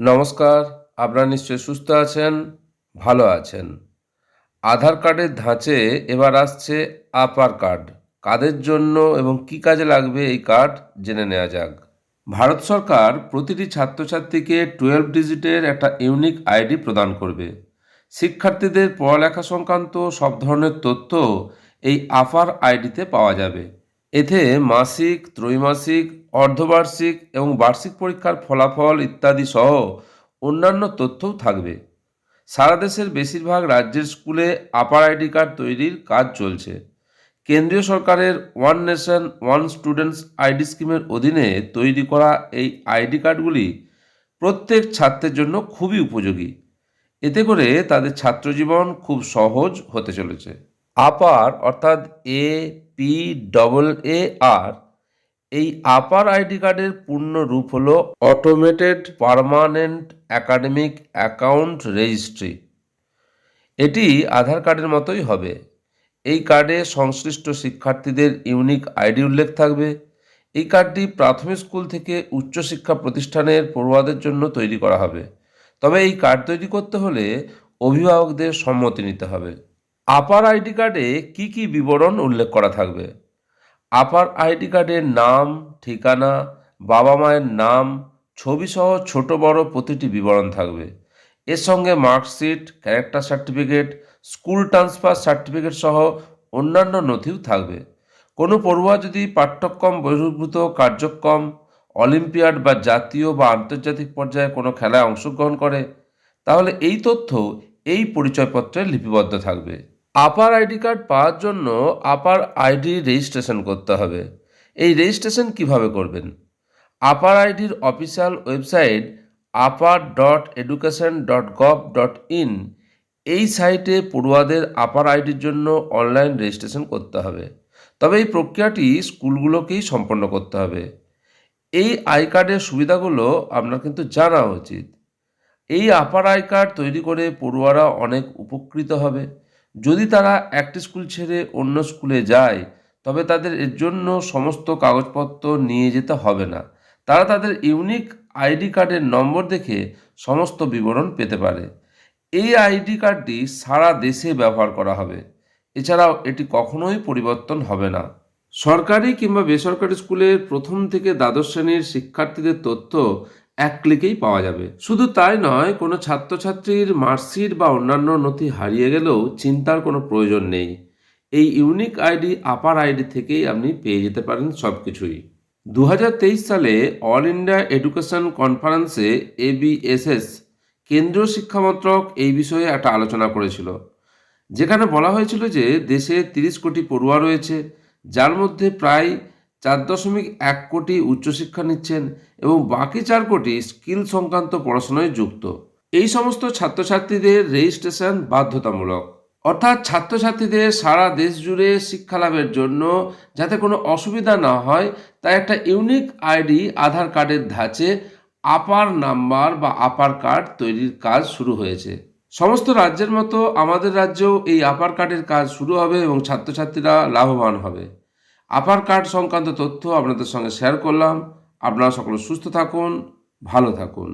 নমস্কার, আপনারা নিশ্চয়ই সুস্থ আছেন, ভালো আছেন। আধার কার্ডের ধাঁচে এবার আসছে আপার কার্ড। কাদের জন্য এবং কি কাজে লাগবে এই কার্ড জেনে নেওয়া যাক। ভারত সরকার প্রতিটি ছাত্রছাত্রীকে টুয়েলভ ডিজিটের একটা ইউনিক আইডি প্রদান করবে। শিক্ষার্থীদের পড়ালেখা সংক্রান্ত সব ধরনের তথ্য এই আপার আইডিতে পাওয়া যাবে। এতে মাসিক, ত্রৈমাসিক, অর্ধবার্ষিক এবং বার্ষিক পরীক্ষার ফলাফল ইত্যাদি সহ অন্যান্য তথ্যও থাকবে। সারা দেশের বেশিরভাগ রাজ্যের স্কুলে আপার আইডি কার্ড তৈরির কাজ চলছে। কেন্দ্রীয় সরকারের one nation, one students ID স্কিমের অধীনে তৈরি করা এই আইডি কার্ডগুলি প্রত্যেক ছাত্রের জন্য খুবই উপযোগী। এতে করে তাদের ছাত্রজীবন খুব সহজ হতে চলেছে। আপার অর্থাৎ এ পি ডবল এ আর এই আপার আইডি কার্ডের পূর্ণ রূপ হল automated permanent academic account registry এটি আধার কার্ডের মতোই হবে। এই কার্ডে সংশ্লিষ্ট শিক্ষার্থীদের ইউনিক আইডি উল্লেখ থাকবে। এই কার্ডটি প্রাথমিক স্কুল থেকে উচ্চশিক্ষা প্রতিষ্ঠানের পড়ুয়াদের জন্য তৈরি করা হবে। তবে এই কার্ড তৈরি করতে হলে অভিভাবকদের সম্মতি নিতে হবে। আপার আইডি কার্ডে কি কি বিবরণ উল্লেখ করা থাকবে? আপার আইডি কার্ডের নাম, ঠিকানা, বাবা মায়ের নাম, ছবিসহ ছোট বড় প্রতিটি বিবরণ থাকবে। এর সঙ্গে marksheet, character certificate, school transfer certificate সহ অন্যান্য নথিও থাকবে। কোনো পড়ুয়া যদি পাঠ্যক্রম বহির্ভূত, কার্যক্রম, অলিম্পিয়াড বা জাতীয় বা আন্তর্জাতিক পর্যায়ে কোনো খেলায় অংশগ্রহণ করে, তাহলে এই তথ্য এই পরিচয়পত্রে লিপিবদ্ধ থাকবে। আপার আইডি কার্ড পাওয়ার জন্য আপার আইডি রেজিস্ট্রেশন করতে হবে। এই রেজিস্ট্রেশন কীভাবে করবেন? আপার আইডির official website APAAR dot education dot gov dot in এই সাইটে পড়ুয়াদের আপার আইডির জন্য অনলাইন রেজিস্ট্রেশন করতে হবে। তবে এই প্রক্রিয়াটি স্কুলগুলোকেই সম্পন্ন করতে হবে। এই আই কার্ডের সুবিধাগুলো আপনার কিন্তু জানা উচিত। এই আপার আই কার্ড তৈরি করে পড়ুয়ারা অনেক উপকৃত হবে। যদি তারা একটি স্কুল ছেড়ে অন্য স্কুলে যায়, তবে তাদের এর জন্য সমস্ত কাগজপত্র নিয়ে যেতে হবে না। তারা তাদের ইউনিক আইডি কার্ডের নম্বর দেখে সমস্ত বিবরণ পেতে পারে। এই আইডি কার্ডটি সারা দেশে ব্যবহার করা হবে। এছাড়াও এটি কখনোই পরিবর্তন হবে না। সরকারি কিংবা বেসরকারি স্কুলের প্রথম থেকে দ্বাদশ শ্রেণির শিক্ষার্থীদের তথ্য এক ক্লিকেই পাওয়া যাবে। শুধু তাই নয়, কোনো ছাত্রছাত্রীর মার্কশিট বা অন্যান্য নথি হারিয়ে গেলেও চিন্তার কোনো প্রয়োজন নেই। এই ইউনিক আইডি, আপার আইডি থেকেই আপনি পেয়ে যেতে পারেন সব কিছুই দু হাজার তেইশ সালে অল ইন্ডিয়া এডুকেশন কনফারেন্সে এবিএসএস কেন্দ্রীয় শিক্ষামন্ত্রক, এই বিষয়ে একটা আলোচনা করেছিল। যেখানে বলা হয়েছিল যে দেশে তিরিশ কোটি পড়ুয়া রয়েছে, যার মধ্যে প্রায় চার দশমিক এক কোটি উচ্চশিক্ষা নিচ্ছেন এবং বাকি চার কোটি স্কিল সংক্রান্ত পড়াশোনায় যুক্ত। এই সমস্ত ছাত্রছাত্রীদের রেজিস্ট্রেশন বাধ্যতামূলক। অর্থাৎ ছাত্রছাত্রীদের সারা দেশ জুড়ে শিক্ষা লাভের জন্য যাতে কোনো অসুবিধা না হয়, তাই একটা ইউনিক আইডি, আধার কার্ডের ধাঁচে আপার নাম্বার বা আপার কার্ড তৈরির কাজ শুরু হয়েছে। সমস্ত রাজ্যের মতো আমাদের রাজ্যেও এই আপার কার্ডের কাজ শুরু হবে এবং ছাত্রছাত্রীরা লাভবান হবে। আপার কার্ড সংক্রান্ত তথ্য আপনাদের সঙ্গে শেয়ার করলাম। আপনারা সকলে সুস্থ থাকুন ভালো থাকুন।